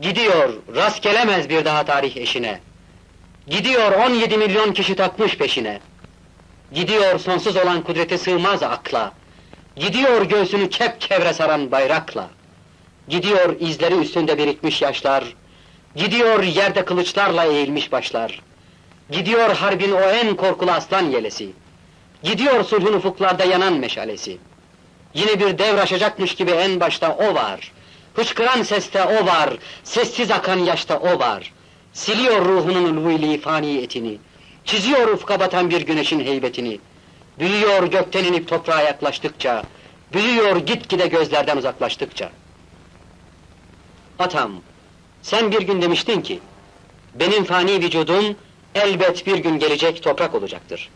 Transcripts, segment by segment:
Gidiyor, rast gelemez bir daha tarih eşine. Gidiyor 17 milyon kişi takmış peşine. Gidiyor sonsuz olan kudrete sığmaz akla. Gidiyor göğsünü çep çevre saran bayrakla. Gidiyor izleri üstünde birikmiş yaşlar. Gidiyor yerde kılıçlarla eğilmiş başlar. Gidiyor harbin o en korkulu aslan yelesi. Gidiyor sulhun ufuklarda yanan meşalesi. Yine bir devr aşacakmış gibi en başta o var. Hıçkıran seste o var, sessiz akan yaşta o var. Siliyor ruhunun ulvili fani etini. Çiziyor ufka batan bir güneşin heybetini. Büyüyor gökten inip toprağa yaklaştıkça. Büyüyor gitgide gözlerden uzaklaştıkça. Atam, sen bir gün demiştin ki, benim fani vücudum elbet bir gün gelecek toprak olacaktır.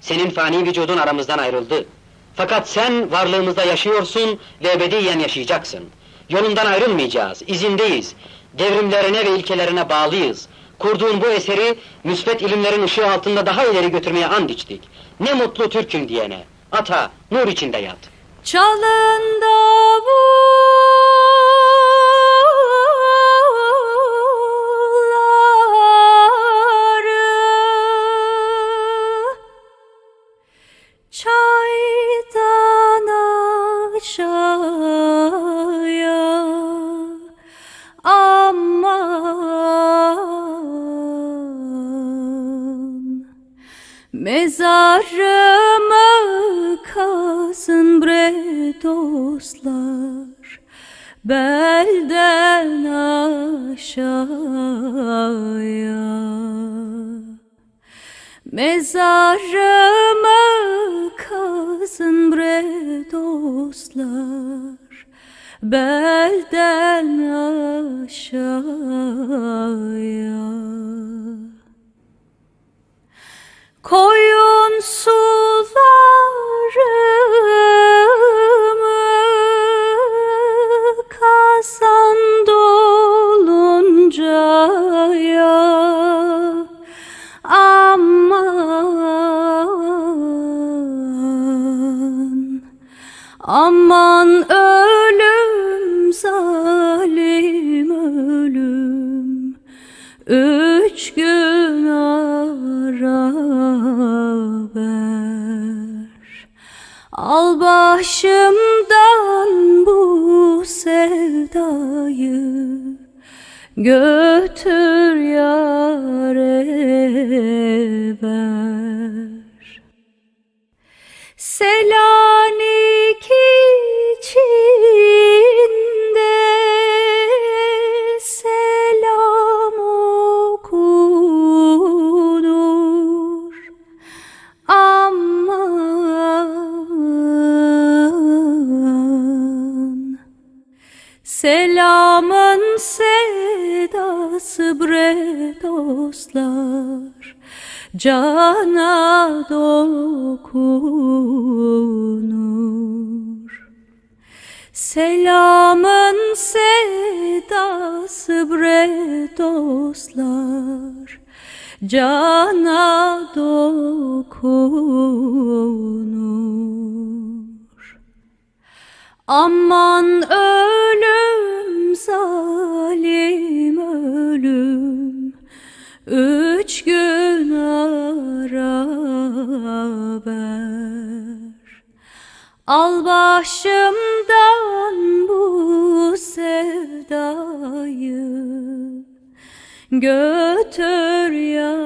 Senin fani vücudun aramızdan ayrıldı. Fakat sen varlığımızda yaşıyorsun ve ebediyen yaşayacaksın. Yolundan ayrılmayacağız, izindeyiz. Devrimlerine ve ilkelerine bağlıyız. Kurduğun bu eseri müsbet ilimlerin ışığı altında daha ileri götürmeye and içtik. Ne mutlu Türk'üm diyene. Ata, nur içinde yat. Çalın davulları Mezarımı kazın bre dostlar Belden aşağıya. Mezarımı kazın bre dostlar Belden aşağıya Koyun sularımı kazan dolunca ya aman aman ölüm zalim ölüm. Üç gün Al başımdan bu sevdayı Götür yâre ver. Selanik Selamın sedası bre dostlar. Cana dokunur. Selamın sedası bre dostlar. Cana dokunur. Aman ölüm zalim ölüm Üç gün ara ver Al başımdan bu sevdayı Götür yâre